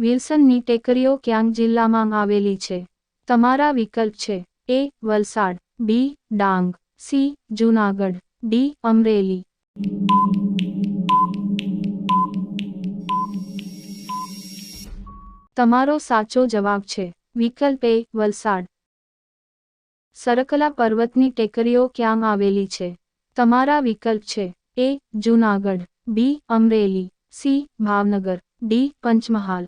વિલ્સનની ટેકરીઓ ક્યાંક જિલ્લામાં આવેલી છે. તમારા વિકલ્પ છે. A, Valsad. B, Dang. C, Junagadh. D, Amreli. તમારો સાચો જવાબ છે. વિકલ્પ એ, વલસાડ. સરકલા પર્વતની ટેકરીઓ ક્યાં આવેલી છે. તમારા વિકલ્પ છે. A, Junagadh. B, Amreli. C, Bhavnagar. D, Panchmahal.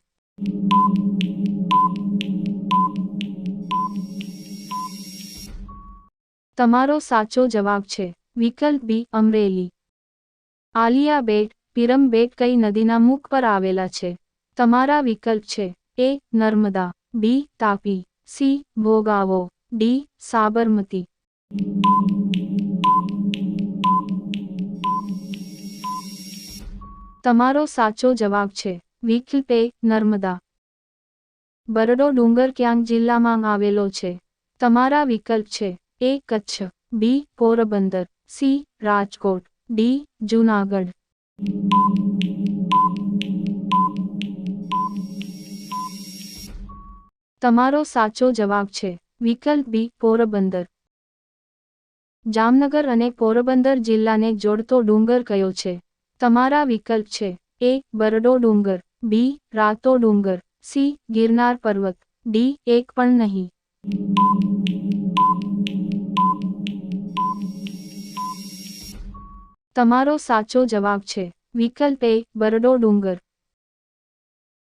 તમારો સાચો જવાબ છે, વિકલ્પ બી, અમરેલી. આલિયા બેટ, પિરમ બેટ કઈ નદીના મુખ પર આવેલા છે? તમારા વિકલ્પ છે, A, Narmada. B, Tapi. C, Bhogavo. D, Sabarmati. તમારો સાચો જવાબ છે વિકલ્પ નર્મદા. બરડો ડુંગર ક્યાંક જિલ્લામાં આવેલો છે. તમારા વિકલ્પ છે. A Kutch. B Porbandar. C Rajkot. D Junagadh. તમારો સાચો જવાબ છે. વિકલ્પ બી પોરબંદર. જામનગર અને પોરબંદર જિલ્લાને જોડતો ડુંગર કયો છે? તમારા વિકલ્પ છે. એ બરડો ડુંગર. બી રાતો ડુંગર સી ગિરનાર પર્વત ડી એક પણ નહીં તમારો સાચો જવાબ છે, વિકલ્પ એ બરડો ડુંગર